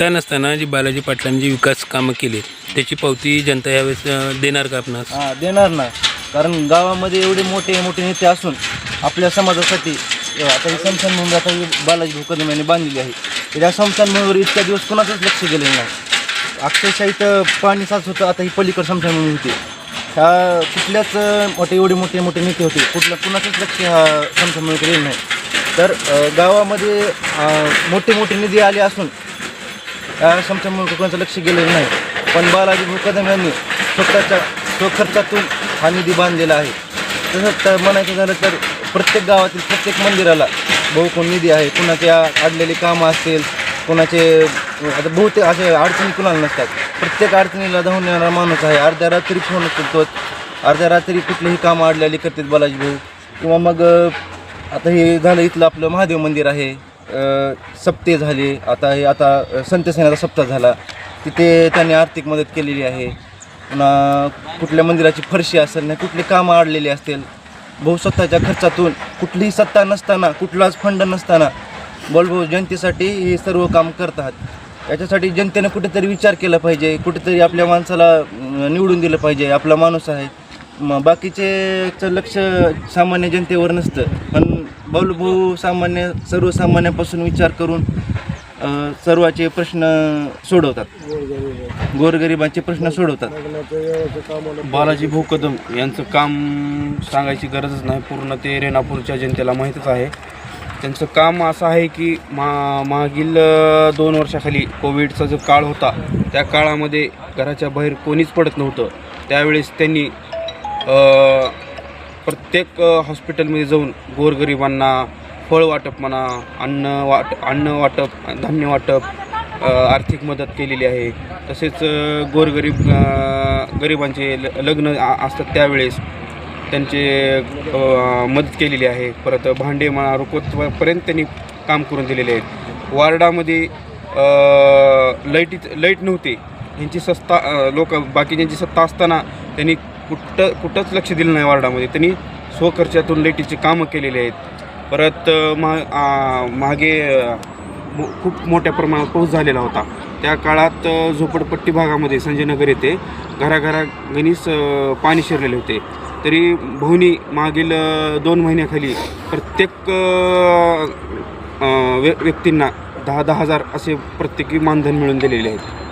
सत्ता नसताना जी बालाजी पाटलांनी जी विकास कामं केली त्याची पावती जनता यावेळेस देणार का आपणास? हां देणार ना. कारण गावामध्ये एवढे मोठे मोठे नेते असून आपल्या समाजासाठी अ, आता ही समशान म्हणून आता ही बालाजी भोकदम यांनी बांधलेली आहे. तर या समशान इतक्या दिवस कोणाचंच लक्ष गेलेलं नाही. अक्षरशः इथं पाणी साच होतं आता ही पलीकड समशान म्हणून होती. ह्या कुठल्याच अ, मोठे एवढे मोठे मोठे नेते होते कुठल्या कुणाचंच लक्ष ह्या समशान म्हणून गेलेलं नाही. तर अ, गावामध्ये अ, मोठे मोठे निधी आले असून या समशामुळे लक्ष गेलेलं नाही. पण बालाजी भूकदम यांनी स्वतःच्या स्वखर्चातून हा निधी बांधलेला आहे. तसंच तर म्हणायचं झालं तर प्रत्येक गावातील प्रत्येक मंदिराला बहुकोण निधी आहे. कुणाच्या अडलेली कामं असतील कुणाचे आता बहुतेक असे अडचणी कुणाला नसतात. प्रत्येक अडचणीला धावून येणारा माणूस आहे. अर्ध्या रात्री फोन करतो अर्ध्या रात्री कुठलीही कामं अडलेली करतात बालाजी भाऊ. किंवा मग आता हे झालं इथलं आपलं महादेव मंदिर आहे. सप्ते झाले. आता हे आता संतसेनाचा सप्ताह झाला. तिथे त्यांनी आर्थिक मदत केलेली आहे. पुन्हा कुठल्या मंदिराची फरशी असेल नाही कुठली कामं आडलेली असतील भाऊ स्वतःच्या खर्चातून कुठलीही सत्ता नसताना कुठलाच फंड नसताना बोलभाऊ जनतेसाठी हे सर्व काम करतात. याच्यासाठी जनतेनं कुठेतरी विचार केला पाहिजे. कुठेतरी आपल्या माणसाला निवडून दिलं पाहिजे. आपला माणूस आहे. मग बाकीचेचं लक्ष सामान्य जनतेवर नसतं. पण भाऊ सामान्य सर्वसामान्यापासून विचार करून सर्वाचे प्रश्न सोडवतात. गोरगरिबांचे प्रश्न सोडवतात. बालाजी भाऊ कदम यांचं काम सांगायची गरजच नाही. पूर्ण ते रेणापूरच्या जनतेला माहीतच आहे. त्यांचं काम असं आहे की मा मागील दोन वर्षाखाली कोविडचा जो काळ होता त्या काळामध्ये घराच्या बाहेर कोणीच पडत नव्हतं. त्यावेळेस त्यांनी प्रत्येक हॉस्पिटलमध्ये जाऊन गोरगरिबांना फळ वाटप म्हणा अन्न वाट अन्न वाटप धान्य वाटप आर्थिक मदत केलेली आहे. तसेच गोरगरीब गरिबांचे ल लग्न असतात त्यावेळेस त्यांचे मदत केलेली आहे. परत भांडे म्हणा रुकवतपर्यंत त्यांनी काम करून दिलेले आहेत. वार्डामध्ये लाईटीच लाईटी लाइट नव्हते. यांची सत्ता लोक बाकीच्यांची सत्ता असताना त्यांनी कुठं कुठंच लक्ष दिलं नाही वार्डामध्ये. त्यांनी स्वखर्चातून लाईटीची कामं केलेली आहेत. परत मा आ, मागे खूप मोठ्या प्रमाणात पाऊस झालेला होता. त्या काळात झोपडपट्टी भागामध्ये संजयनगर येथे घराघरा गणीस पाणी शिरलेले होते. तरी भवनी मागील दोन महिन्याखाली प्रत्येक व्य व्यक्तींना दहा दहा हजार असे प्रत्येकी मानधन मिळून दिलेले आहेत.